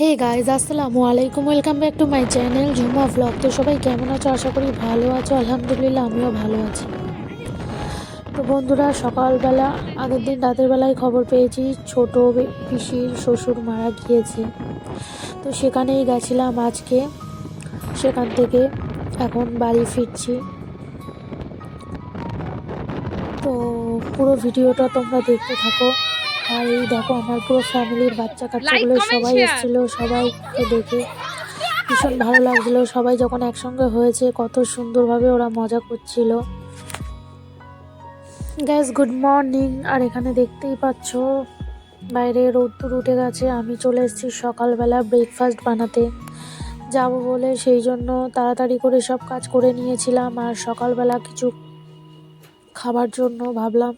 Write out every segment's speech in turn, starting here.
হে guys আসসালামু আলাইকুম। Welcome back to my channel Jhuma vlog তো সবাই কেমন আছো? আশা করি ভালো আছো। আলহামদুলিল্লাহ, আমিও ভালো আছি। তো বন্ধুরা, সকালবেলা, আগের দিন রাতের বেলায় খবর পেয়েছি, ছোট পিসির শ্বশুর মারা গিয়েছে। তো সেখানেই গেছিলাম আজকে। সেখান থেকে এখন বাড়ি ফিরছি। তো পুরো ভিডিওটা তোমরা দেখতে থাকো। আর এই দেখো আমার পুরো ফ্যামিলির বাচ্চা কাচ্চাগুলো সবাই. এসেছিল সবাইকে দেখে ভীষণ ভালো লাগছিল। সবাই যখন একসঙ্গে হয়েছে কত সুন্দরভাবে ওরা মজা করছিল। গ্যাস গুড মর্নিং আর এখানে দেখতেই পাচ্ছ বাইরে রোদ্দুর উঠে গেছে। আমি চলে এসেছি সকালবেলা ব্রেকফাস্ট বানাতে। যাব বলে সেই জন্য তাড়াতাড়ি করে সব কাজ করে নিয়েছিলাম। আর সকালবেলা কিছু খাবার জন্য ভাবলাম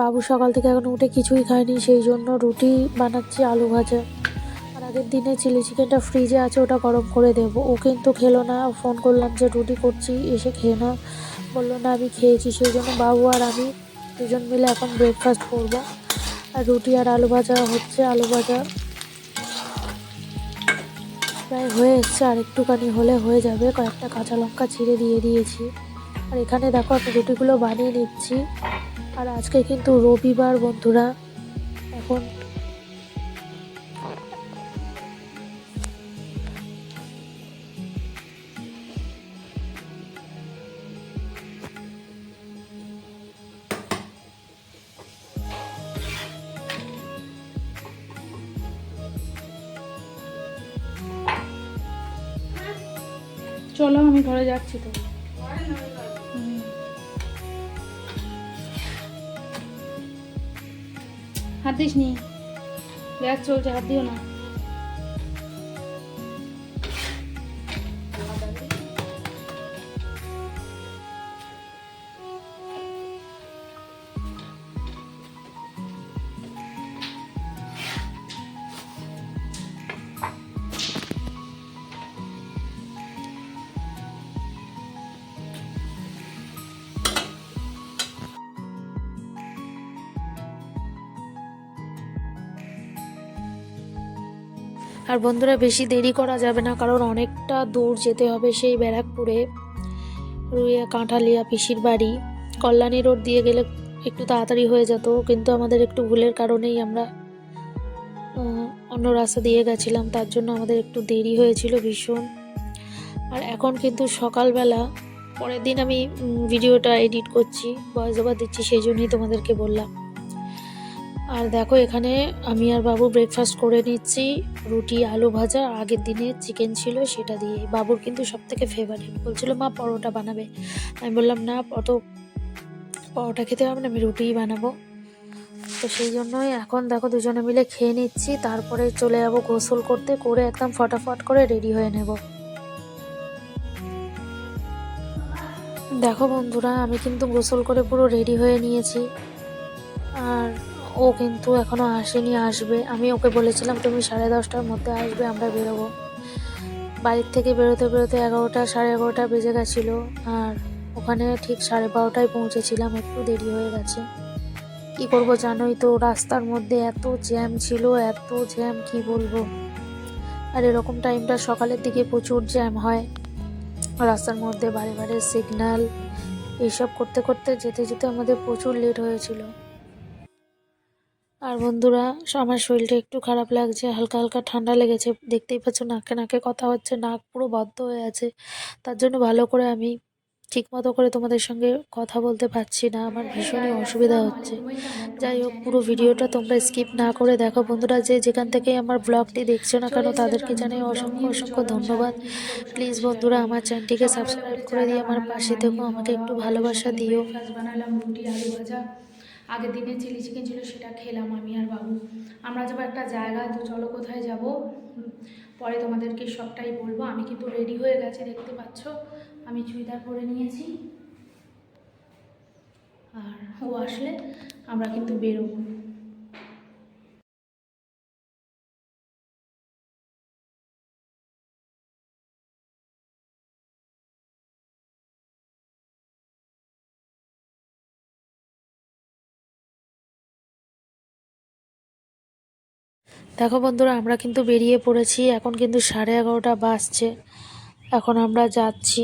বাবু সকাল থেকে এখন উঠে কিছুই খায়নি, সেই জন্য রুটি বানাচ্ছি আলু ভাজা। আর আগের দিনে চিলি চিকেনটা ফ্রিজে আছে, ওটা গরম করে দেবো। ও কিন্তু খেলো না ফোন করলাম যে, রুটি করছি। এসে খেয়ে না বলল, না, আমি খেয়েছি। সেই জন্য বাবু আর আমি দুজন মিলে এখন ব্রেকফাস্ট করব। আর রুটি আর আলু ভাজা হচ্ছে, আলু ভাজা প্রায় হয়ে এসছে। আর একটুখানি হলে হয়ে যাবে। কয়েকটা কাঁচা লঙ্কা ছিঁড়ে দিয়ে দিয়েছি। আর এখানে দেখো, আমি রুটিগুলো বানিয়ে নিচ্ছি। আর আজকে কিন্তু রবিবার বন্ধুরা। এখন চলো আমি ঘরে যাচ্ছি তো। হাত দিস নি গ্যাস চলছে হাত না। আর বন্ধুরা, বেশি দেরি করা যাবে না, কারণ অনেকটা দূর যেতে হবে সেই ব্যারাকপুরে। রুইয়া কাঁঠালিয়া পিসির বাড়ি। কল্যাণী রোড দিয়ে গেলে একটু তাড়াতাড়ি হয়ে যেত, কিন্তু আমাদের একটু ভুলের কারণেই আমরা অন্য রাস্তা দিয়ে গেছিলাম, তার জন্য আমাদের একটু দেরি হয়েছিল ভীষণ। আর এখন কিন্তু সকালবেলা, পরের দিন আমি ভিডিওটা এডিট করছি, ভয়েস ওভার দিচ্ছি, সেই জন্যই তোমাদেরকে বললাম। আর দেখো এখানে আমি আর বাবু ব্রেকফাস্ট করে নিচ্ছি। রুটি, আলু ভাজা, আগের দিনে চিকেন ছিল সেটা দিয়ে। বাবুর কিন্তু সব থেকে ফেভারিট বলছিল, মা, পরোটা বানাবে। আমি বললাম, না, অত পরোটা খেতে হবে না, আমি রুটিই বানাবো। তো সেই জন্যই এখন দেখো দুজনে মিলে খেয়ে নিচ্ছি। তারপরে চলে যাব গোসল করতে। করে একদম ফটাফট করে রেডি হয়ে নেব। দেখো বন্ধুরা, আমি কিন্তু গোসল করে পুরো রেডি হয়ে নিয়েছি। আর ও কিন্তু এখনও আসেনি, আসবে। আমি ওকে বলেছিলাম, তুমি সাড়ে দশটার মধ্যে আসবে, আমরা বেরোবো। বাড়ির থেকে বেরোতে বেরোতে এগারোটা, সাড়ে এগারোটা বেজে গেছিল। আর ওখানে ঠিক সাড়ে বারোটায় পৌঁছেছিলাম, একটু দেরি হয়ে গেছে। কী করব জানোই তো, রাস্তার মধ্যে এত জ্যাম ছিল, এত জ্যাম, কি বলব? আর এরকম টাইমটা সকালের দিকে প্রচুর জ্যাম হয়। রাস্তার মধ্যে বারে বারে সিগন্যাল এইসব করতে করতে যেতে যেতে আমাদের প্রচুর লেট হয়েছিল। আর বন্ধুরা, আমার শরীরটা একটু খারাপ লাগছে, হালকা হালকা ঠান্ডা লেগেছে, দেখতেই পাচ্ছ নাকে নাকে কথা হচ্ছে, নাক পুরো বদ্ধ হয়ে আছে, তার জন্য ভালো করে আমি ঠিক মতো করে তোমাদের সঙ্গে কথা বলতে পারছি না, আমার ভীষণই অসুবিধা হচ্ছে। যাই হোক, পুরো ভিডিওটা তোমরা স্কিপ না করে দেখো বন্ধুরা, যে যেখান থেকে আমার ব্লগটি দেখছ না কেন, তাদেরকে জানাই অসংখ্য অসংখ্য ধন্যবাদ। প্লিজ বন্ধুরা, আমার চ্যানেলটিকে সাবস্ক্রাইব করে দিয়ে আমার পাশে থেকো, আমাকে একটু ভালোবাসা দিও। আগের দিনে চিলি চিকেন ছিল সেটা খেলাম আমি আর বাবু। আমরা যাব একটা জায়গা, তো চলো কোথায় যাব? পরে তোমাদেরকে সবটাই বলব। আমি কিন্তু রেডি হয়ে গেছি, দেখতে পাচ্ছ? আমি চুড়িদার পরে নিয়েছি। আর ও আসলে, আমরা কিন্তু বেরোবো। দেখো বন্ধুরা, আমরা কিন্তু বেরিয়ে পড়েছি। এখন কিন্তু সাড়ে এগারোটা বাজছে। এখন আমরা যাচ্ছি।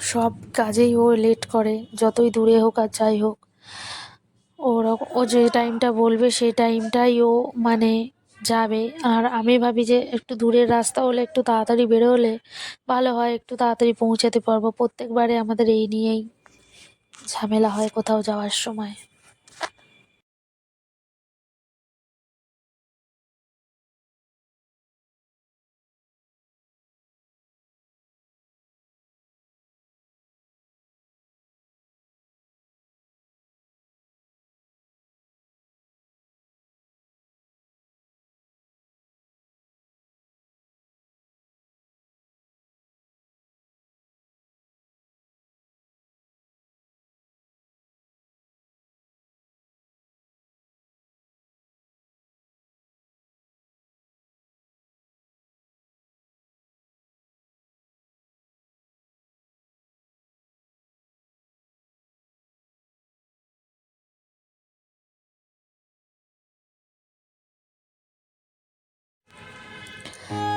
সব কাজেই ও লেট করে, যতই দূরে হোক আর যাই হোক। ওর, ও যে টাইমটা বলবে, সেই টাইমটাই ও মানে যাবে। আর আমি ভাবি যে একটু দূরের রাস্তা হলে একটু তাড়াতাড়ি বেরোলে ভালো হয়, একটু তাড়াতাড়ি পৌঁছাতে পারব। প্রত্যেকবারে আমাদের এই নিয়েই ঝামেলা হয় কোথাও যাওয়ার সময়।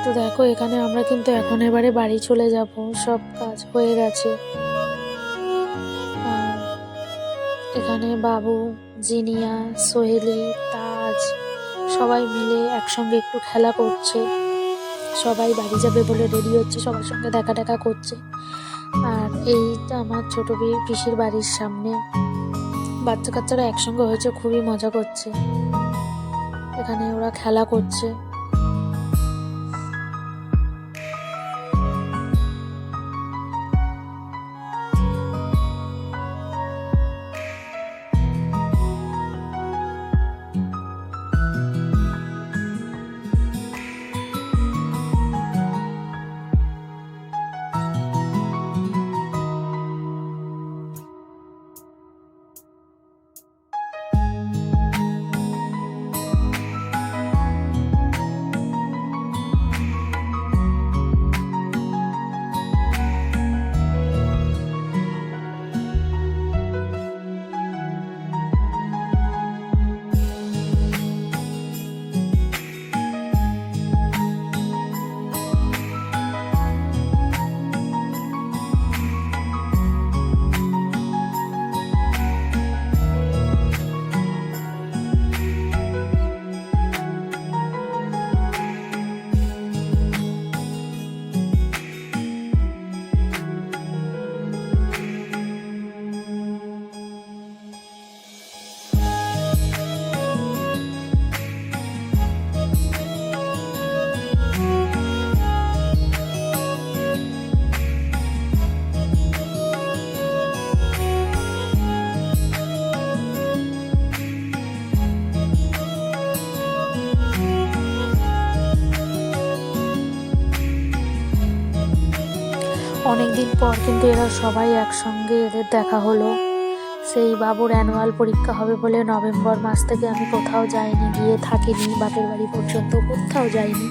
তো দেখো, এখানে আমরা কিন্তু এখন এবারে বাড়ি চলে যাব। সব কাজ হয়ে গেছে। এখানে বাবু, জিনিয়া, সোহেলি, তাজ সবাই মিলে একসঙ্গে একটু খেলা করছে। সবাই বাড়ি যাবে বলে রেডি হচ্ছে, সবার সঙ্গে দেখা দেখা করছে। আর এইটা আমার ছোট পিসির বাড়ির সামনে। বাচ্চা কাচ্চারা একসঙ্গে হয়েছে, খুবই মজা করছে। এখানে ওরা খেলা করছে। পর কিন্তু এরা সবাই একসঙ্গে এদের দেখা হলো। সেই বাবুর অ্যানুয়াল পরীক্ষা হবে বলে নভেম্বর মাস থেকে আমি কোথাও যাইনি, গিয়ে থাকিনি, বাপের বাড়ি পর্যন্ত কোথাও যাইনি।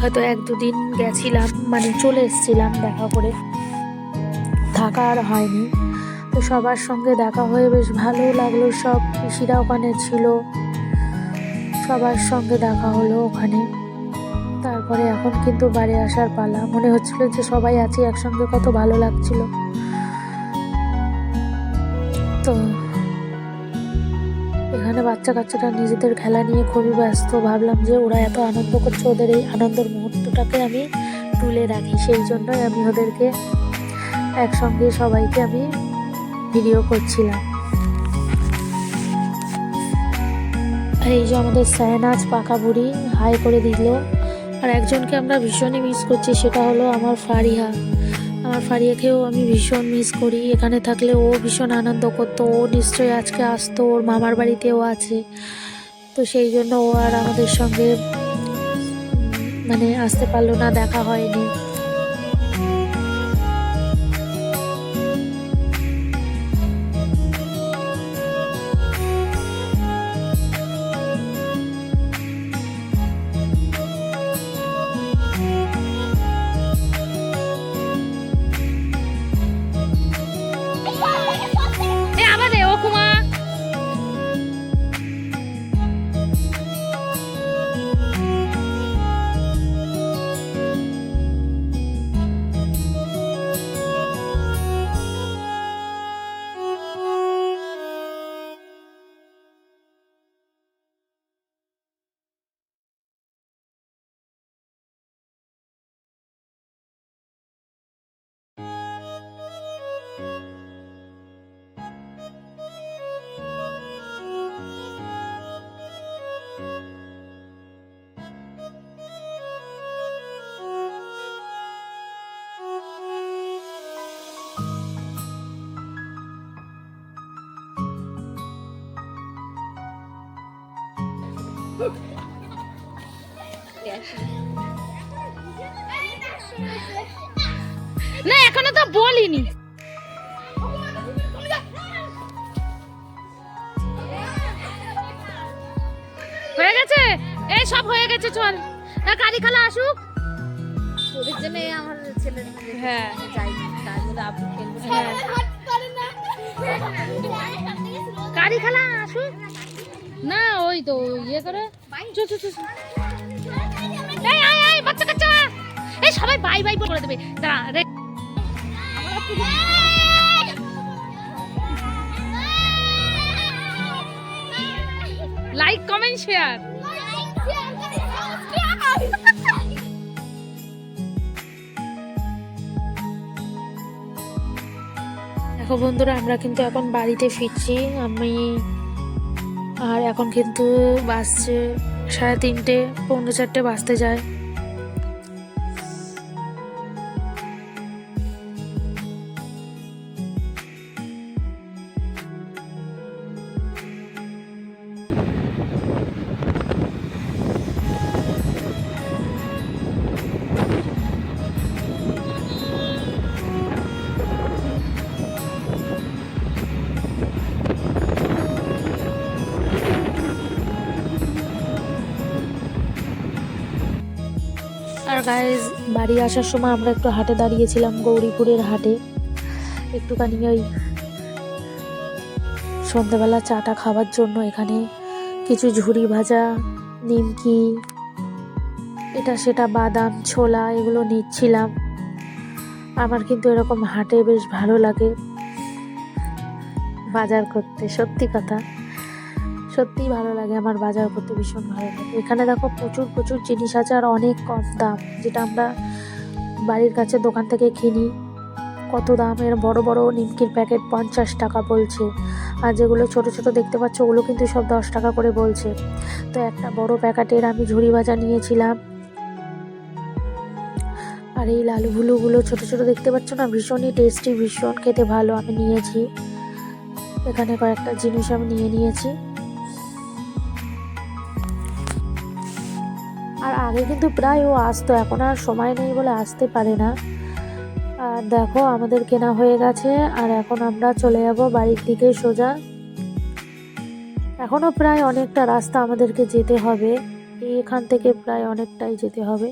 হয়তো এক দুদিন গেছিলাম মানে চলে এসেছিলাম দেখা করে। থাকা আর হয়নি। তো সবার সঙ্গে দেখা হয়ে বেশ ভালো লাগল, সব পিসিরা ওখানে ছিল। সবার সঙ্গে দেখা হলো ওখানে। তারপরে এখন কিন্তু বাড়ি আসার পালা। মনে হচ্ছিল যে সবাই আছি, একসঙ্গে কত ভালো লাগছিল। তো এখানে বাচ্চা কাচ্চারা নিজেদের খেলা নিয়ে খুবই ব্যস্ত। ভাবলাম যে ওরা এত আনন্দ করছে, ওদের এই আনন্দের মুহূর্তটাকে আমি তুলে রাখি। সেই জন্যই আমি ওদেরকে একসঙ্গে সবাইকে আমি ভিডিও করছিলাম। এই যে আমাদের সায়নাজ পাকা বুড়ি, হাই করে দিল। আর একজনকে আমরা ভীষণই মিস করছি, সেটা হলো আমার ফারিহা। আমার ফারিয়াকেও আমি ভীষণ মিস করি। এখানে থাকলে ও ভীষণ আনন্দ করতো। ও নিশ্চয়ই আজকে আসতো, ওর মামার বাড়িতেও আছে। তো সেই জন্য ও আর আমাদের সঙ্গে মানে আসতে পারল না, দেখা হয়নি। বলিনি হয়ে গেছে? এই সব হয়ে গেছে চল। কারি খালা আসুক। জন্য আমার হ্যাঁ। যাই তার আপনি হ্যাঁ। কারি খালা আসুক। না ওই তো ইয়ে করে। চু চু। এই আয় আয় বাচ্চা কাচ্চা এই সবাই বাই বাই করে দেবে। দাঁড়া রে। লাইক কমেন্ট শেয়ার দেখো বন্ধুরা, আমরা কিন্তু এখন বাড়িতে ফিরছি। আমি আর এখন কিন্তু বাসছে সাড়ে তিনটে, পৌনে চারটে বাজতে যায়। গাইজ বাড়ি আসার সময় আমরা একটু হাটে দাঁড়িয়েছিলাম, গৌরীপুরের হাটে। একটুখানি ওই সন্ধ্যাবেলা চাটা খাবার জন্য এখানে কিছু ঝুরি ভাজা, নিমকি, এটা সেটা বাদাম, ছোলা এগুলো নিচ্ছিলাম। আমার কিন্তু এরকম হাটে বেশ ভালো লাগে। বাজার করতে, সত্যি কথা। সত্যিই ভালো লাগে, আমার বাজার করতে ভীষণ ভালো লাগে। এখানে দেখো প্রচুর প্রচুর জিনিস আছে আর অনেক কম দাম, যেটা আমরা বাড়ির কাছে দোকান থেকে কিনি। কত দামের বড় বড় নিমকির প্যাকেট পঞ্চাশ টাকা বলছে, আর যেগুলো ছোট ছোট দেখতে পাচ্ছ, ওগুলো কিন্তু সব দশ টাকা করে বলছে। তো একটা বড় প্যাকেটের আমি ঝুড়ি ভাজা নিয়েছিলাম। আর এই লালু ভুলুগুলো ছোট ছোট দেখতে পাচ্ছ না? ভীষণই টেস্টি ভীষণ খেতে ভালো আমি নিয়েছি। এখানে কয়েকটা জিনিস আমি নিয়ে নিয়েছি। আগে কিন্তু প্রায় ও আসতো, এখন আর সময় নেই বলে আসতে পারে না। আর দেখো আমাদের কেনা হয়ে গেছে, আর এখন আমরা চলে যাব বাড়ির দিকে সোজা। এখনও প্রায় অনেকটা রাস্তা আমাদেরকে যেতে হবে, এখান থেকে প্রায় অনেকটাই যেতে হবে।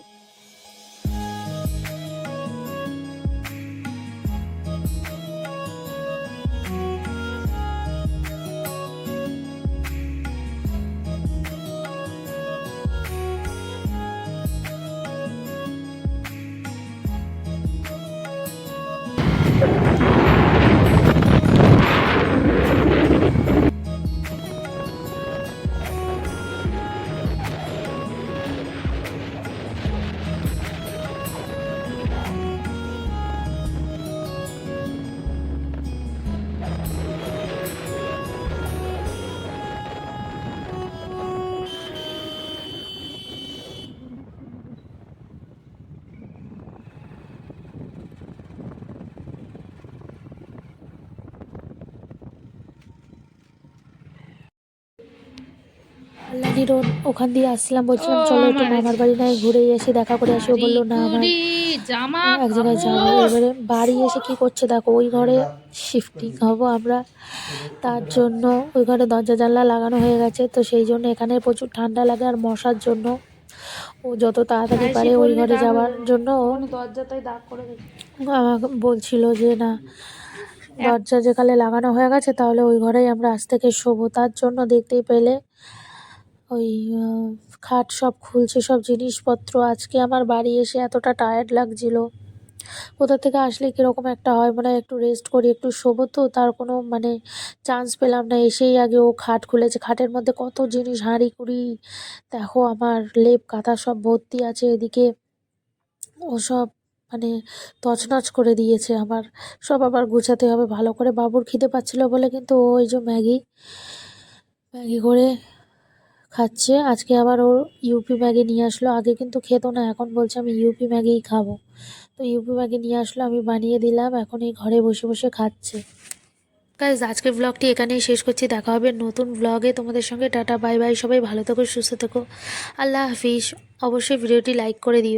কল্যাণী রোড ওখান দিয়ে আসছিলাম বলছিলাম চলো একটু আমার মামার বাড়ি নাই ঘুরে এসে দেখা করে আসি। বলল না আমার এক জায়গায় যাব এবারে বাড়ি এসে কি করছে দেখো ওই ঘরে শিফটিং হব আমরা। তার জন্য ওই ঘরে দরজা জানলা লাগানো হয়ে গেছে। তো সেই জন্য এখানে প্রচুর ঠান্ডা লাগে আর মশার জন্য। ও যত তাড়াতাড়ি পারে ওই ঘরে যাওয়ার জন্য ও দরজাটাই দাগ করে আমাকে বলছিল যে না দরজা যেখানে লাগানো হয়ে গেছে তাহলে ওই ঘরেই আমরা আজ থেকে শোবো। তার জন্য দেখতেই পেলে ওই খাট সব খুলছে, সব জিনিসপত্র। আজকে আমার বাড়ি এসে এতটা টায়ার্ড লাগছিল। কোথা থেকে আসলে কীরকম একটা হয় মানে একটু রেস্ট করি, একটু শোবো তো, তার কোনো মানে চান্স পেলাম না। এসেই আগে ও খাট খুলেছে। খাটের মধ্যে কত জিনিস, হাঁড়ি, কুড়ি, দেখো আমার লেপ, কাঁথা সব ভর্তি আছে এদিকে। ও সব মানে তছনছ করে দিয়েছে আমার। সব আবার গুছাতে হবে, ভালো করে। বাবুর খিদে পাচ্ছিল বলে কিন্তু ও ওই যে ম্যাগি ম্যাগি করে খাচ্ছে। আজকে আবার ও ইউপি ম্যাগি নিয়ে আসলো। আগে কিন্তু খেত না, এখন বলছে আমি ইউপি ম্যাগিই খাব। তো ইউপি ম্যাগি নিয়ে আসলো, আমি বানিয়ে দিলাম, এখন এই ঘরে বসে বসে খাচ্ছে। কাজ আজকের ব্লগটি এখানেই শেষ করছি। দেখা হবে নতুন ব্লগে তোমাদের সঙ্গে টাটা বাই বাই সবাই ভালো থেকো, সুস্থ থেকো। আল্লাহ হাফিজ। অবশ্যই ভিডিওটি লাইক করে দিও।